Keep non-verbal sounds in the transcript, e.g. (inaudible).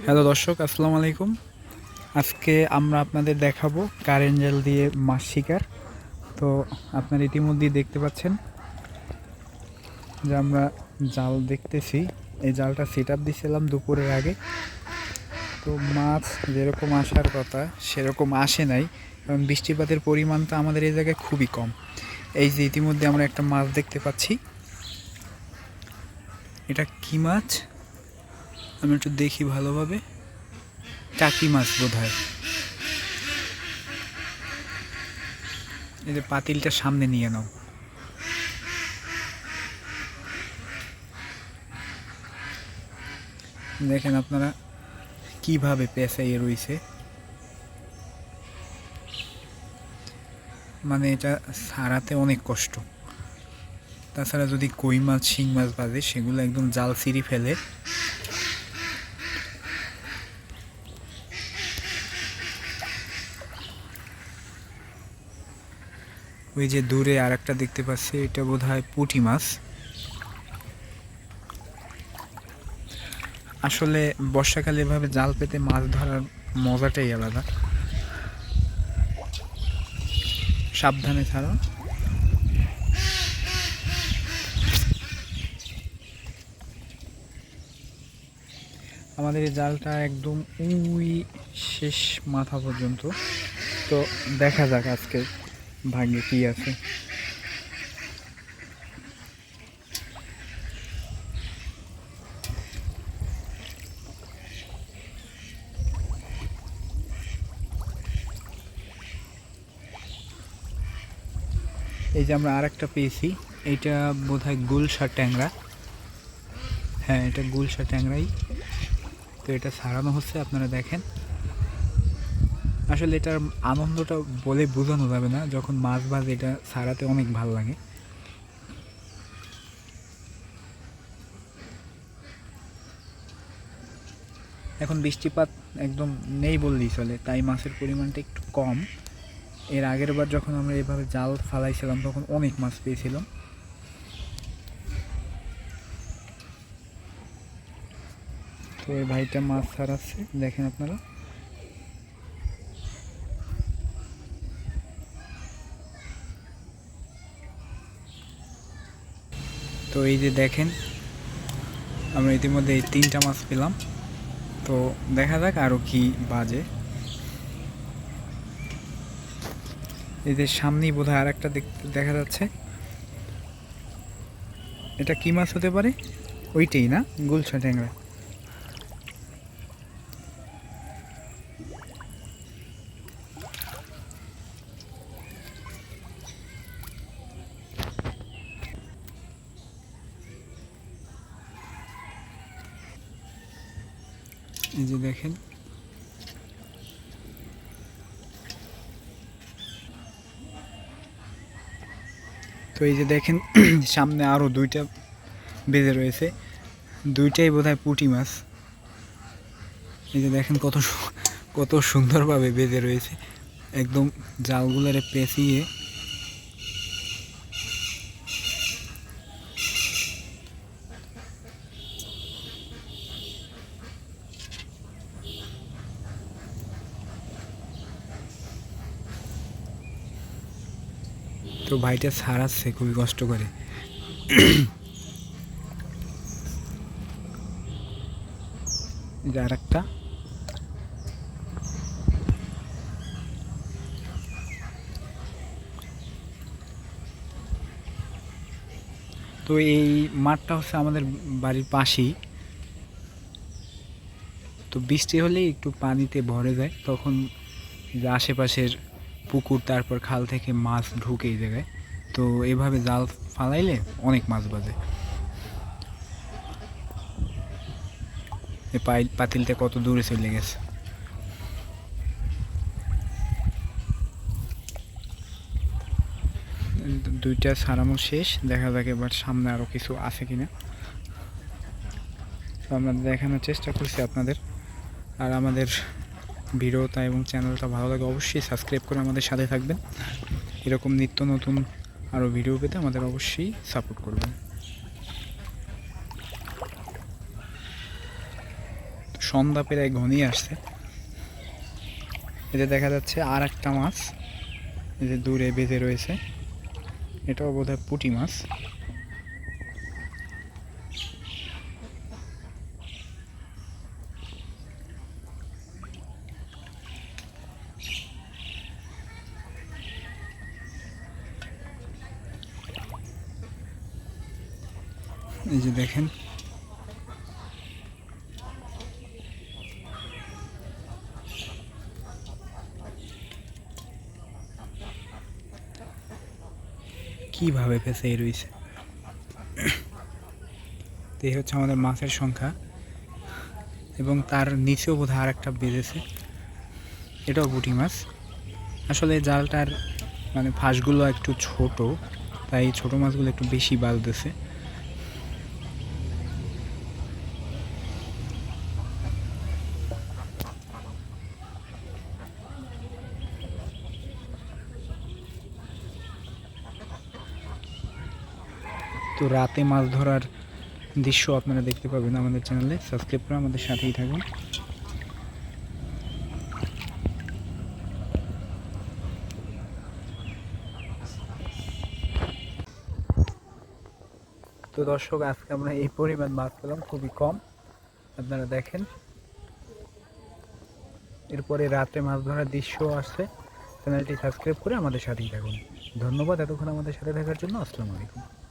Hello দর্শক, আসসালামু আলাইকুম। আজকে আমরা আপনাদের দেখাবো কারেন্ট জাল দিয়ে মাছ শিকার। তো আপনারা ইতিমধ্যেই দেখতে পাচ্ছেন যে আমরা জাল দেখতেছি। এই জালটা সেট আপ দিয়েছিলাম দুপুরের আগে। তো মাছ যেরকম আসার কথা, সেরকম আসে নাই। কারণ বৃষ্টিপাতের পরিমাণটা আমাদের এই জায়গায় খুবই কম। এই যে ইতিমধ্যে আমরা একটা মাছ দেখতে পাচ্ছি। এটা কি মাছ? আমি একটু দেখি ভালোভাবে। টাকি মাছ বোধ হয় এই যে পাতিলটা সামনে নিয়ে নাও। দেখেন আপনারা কীভাবে পেঁচাইয়ে রয়েছে মানে এটা সারাতে অনেক কষ্ট। তাছাড়া যদি কই মাছ, শিং মাছ বাজে, সেগুলো একদম জাল সিঁড়ি ফেলে। ওই যে দূরে আর একটা দেখতে পাচ্ছি, এটা বোধ হয় পুঁটি মাছ। আসলে বর্ষাকালে এভাবে জাল পেতে মাছ ধরার মজাটাই আলাদা। সাবধানে ছাড়া। আমাদের এই জালটা একদম উই শেষ মাথা পর্যন্ত। তো দেখা যাক আজকে। ভাগ্যে কি আছে? এই যে আমরা আর একটা পেয়েছি এটা বোধহয় গুলশা ট্যাংরা। হ্যাঁ এটা গুলশা ট্যাংরাই। তো এটা সারানো হচ্ছে, আপনারা দেখেন। আসলে এটার আনন্দটা বলে বোঝানো যাবে না, যখন মাছ ভাজ এটা সারাতে অনেক ভালো লাগে। এখন বৃষ্টিপাত একদম নেই বললেই চলে, তাই মাছের পরিমাণটা একটু কম। এর আগের বার যখন আমরা এভাবে জাল ফালাইছিলাম, তখন অনেক মাছ পেয়েছিলাম। তো এই ভাইটা মাছ ছাড়াচ্ছে, দেখেন আপনারা। তো এই যে দেখেন, আমরা ইতিমধ্যে এই তিনটা মাছ পেলাম। তো দেখা যাক আরও কি বাজে। এই যে সামনেই বোধহয় আর একটা দেখা যাচ্ছে। এটা কি মাছ হতে পারে? ওইটাই না? গুলছা ট্যাংরা। এই যে দেখেন। তো এই যে দেখেন, (clears throat) সামনে আরও দুইটা বেঁধে রয়েছে। দুইটাই বোধহয় পুঁটি মাছ। এই যে দেখেন কত কত সুন্দরভাবে বেঁধে রয়েছে। একদম জালগুলারে পেঁচিয়ে তো ভাইটা ছাড়াচ্ছে খুবই কষ্ট করে। এই যে আর একটা তো এই মাঠটা হচ্ছে আমাদের বাড়ির পাশেই। তো বৃষ্টি হলেই একটু পানিতে ভরে যায়, তখন আশেপাশের পুকুর, তারপর খাল থেকে মাছ ঢুকে এই জায়গায়। তো এভাবে জাল ফালাইলে অনেক মাছ বাজে। পাইল পাতিলটা কত দূরে চলে গেছে। দুইটা সারানো শেষ, দেখা যাক এবার সামনে আরও কিছু আছে কিনা। তো আমরা দেখানোর চেষ্টা করছি আপনাদের, আর আমাদের ভিডিওটা এবং চ্যানেলটা ভালো লাগে অবশ্যই সাবস্ক্রাইব করে আমাদের সাথে থাকবেন। এরকম নিত্য নতুন আরও ভিডিও পেতে আমাদের অবশ্যই সাপোর্ট করবেন। সন্ধ্যা প্রায় ঘনিয়ে আসছে। এতে দেখা যাচ্ছে আর একটা মাছ যে দূরে বেঁধে রয়েছে। এটাও বোধহয় পুঁটি মাছ। এই যে দেখেন। কীভাবে ফেসে রয়েছে? তো এই হচ্ছে আমাদের মাছের সংখ্যা। এবং তার নিচেও বোধহয় আর একটা বেঁধেছে এটাও পুঁটি মাছ। আসলে জালটার মানে ফাঁসগুলো একটু ছোট, তাই ছোট মাছগুলো একটু বেশি বাজতেছে তো রাতে মাছ ধরার দৃশ্য আপনারা দেখতে পাবেন আমাদের চ্যানেলে। সাবস্ক্রাইব করে আমাদের সাথেই থাকুন। তো দর্শক, আজকে আমরা এই পরিমাণ মাছ পেলাম, খুবই কম। আপনারা দেখেন। এরপরে রাতে মাছ ধরার দৃশ্য আসছে। চ্যানেলটি সাবস্ক্রাইব করে আমাদের সাথেই থাকুন। ধন্যবাদ এতক্ষণ আমাদের সাথে থাকার জন্য। আসসালামু আলাইকুম।